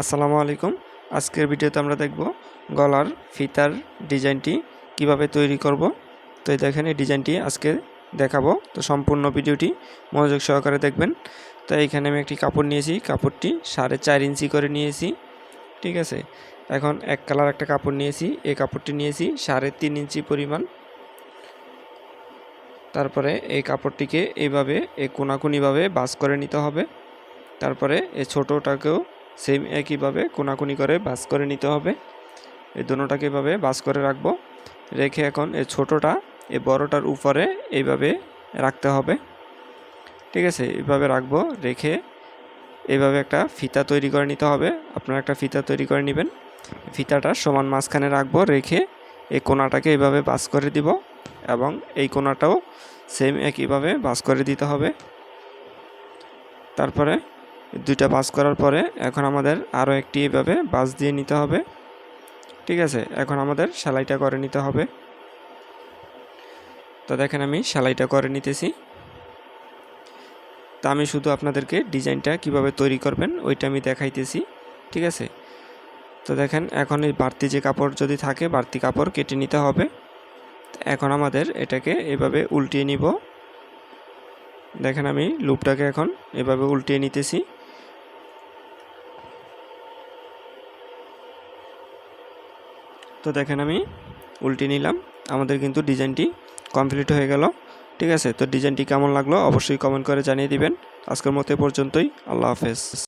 আসসালামু আলাইকুম। আজকের ভিডিওতে আমরা দেখব গলার ফিতার ডিজাইনটি কীভাবে তৈরি করব। তো দেখেন, এই ডিজাইনটি আজকে দেখাবো। তো সম্পূর্ণ ভিডিওটি মনোযোগ সহকারে দেখবেন। তো এইখানে আমি একটি কাপড় নিয়েছি। কাপড়টি সাড়ে চার ইঞ্চি করে নিয়েছি। ঠিক আছে? এখন এক কালার একটা কাপড় নিয়েছি। এই কাপড়টি নিয়েছি সাড়ে তিন ইঞ্চি পরিমাণ। তারপরে এই কাপড়টিকে এইভাবে, এই কোনাকুনিভাবে বাস করে নিতে হবে। তারপরে এই ছোটোটাকেও সেম একইভাবে কোনাকুনি করে বাস করে নিতে হবে। এই দোনোটাকে এভাবে বাস করে রাখব। রেখে এখন এই ছোটোটা, এই বড়টার উপরে এইভাবে রাখতে হবে। ঠিক আছে, এইভাবে রাখব, রেখে এইভাবে একটা ফিতা তৈরি করে নিতে হবে। আপনারা একটা ফিতা তৈরি করে নেবেন। ফিতাটা সমান মাঝখানে রাখব, রেখে এই কোনাটাকে এইভাবে বাস করে দিব এবং এই কোনাটাও সেম একইভাবে বাস করে দিতে হবে। তারপরে দুইটা বাস করার পরে এখন আমাদের আরও একটি এভাবে বাস দিয়ে নিতে হবে। ঠিক আছে, এখন আমাদের সেলাইটা করে নিতে হবে। তো দেখেন আমি সেলাইটা করে নিতেছি। তা আমি শুধু আপনাদেরকে ডিজাইনটা কীভাবে তৈরি করবেন ওইটা আমি দেখাইতেছি। ঠিক আছে? তো দেখেন, এখন এই বাড়তি যে কাপড় যদি থাকে, বাড়তি কাপড় কেটে নিতে হবে। এখন আমাদের এটাকে এভাবে উল্টিয়ে নিব। দেখেন আমি লুপটাকে এখন এভাবে উল্টিয়ে নিতেছি। তো দেখেন আমি উল্টে নিলাম। আমাদের কিন্তু ডিজাইনটি কমপ্লিট হয়ে গেল। ঠিক আছে? তো ডিজাইনটি কেমন লাগল অবশ্যই কমেন্ট করে জানিয়ে দিবেন। আজকের মতো পর্যন্তই। আল্লাহ হাফেজ।